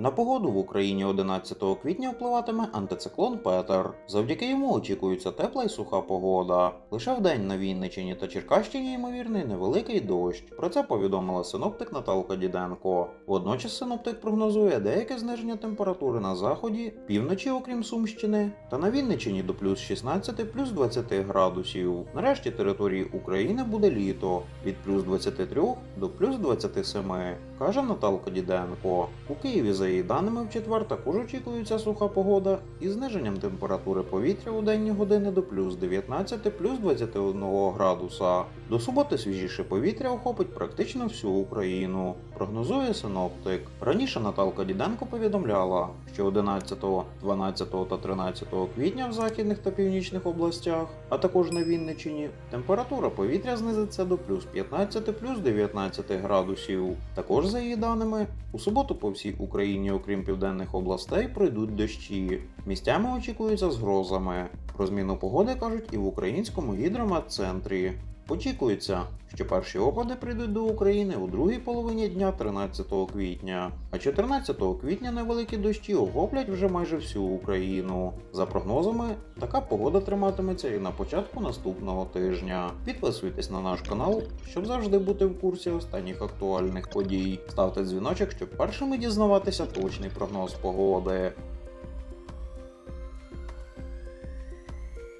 На погоду в Україні 11 квітня впливатиме антициклон Петер. Завдяки йому очікується тепла і суха погода. Лише вдень на Вінниччині та Черкащині ймовірний невеликий дощ. Про це повідомила синоптик Наталка Діденко. Водночас синоптик прогнозує деяке зниження температури на заході, півночі, окрім Сумщини, та на Вінниччині до плюс 16 плюс 20 градусів. Нарешті території України буде літо від плюс 23 до плюс 27, каже Наталка Діденко. У Києві, за її даними, в четвер також очікується суха погода із зниженням температури повітря у денні години до плюс 19 плюс 21 градуса. До суботи свіжіше повітря охопить практично всю Україну, прогнозує синоптик. Раніше Наталка Діденко повідомляла, що 11, 12 та 13 квітня в західних та північних областях, а також на Вінниччині, температура повітря знизиться до плюс 15 плюс 19 градусів. Також, за її даними, у суботу по всій Україні, окрім південних областей, пройдуть дощі. Місцями очікуються з грозами. Про зміну погоди кажуть і в українському гідрометцентрі. Очікується, що перші опади прийдуть до України у другій половині дня 13 квітня, а 14 квітня невеликі дощі охоплять вже майже всю Україну. За прогнозами, така погода триматиметься і на початку наступного тижня. Підписуйтесь на наш канал, щоб завжди бути в курсі останніх актуальних подій. Ставте дзвіночок, щоб першими дізнаватися точний прогноз погоди.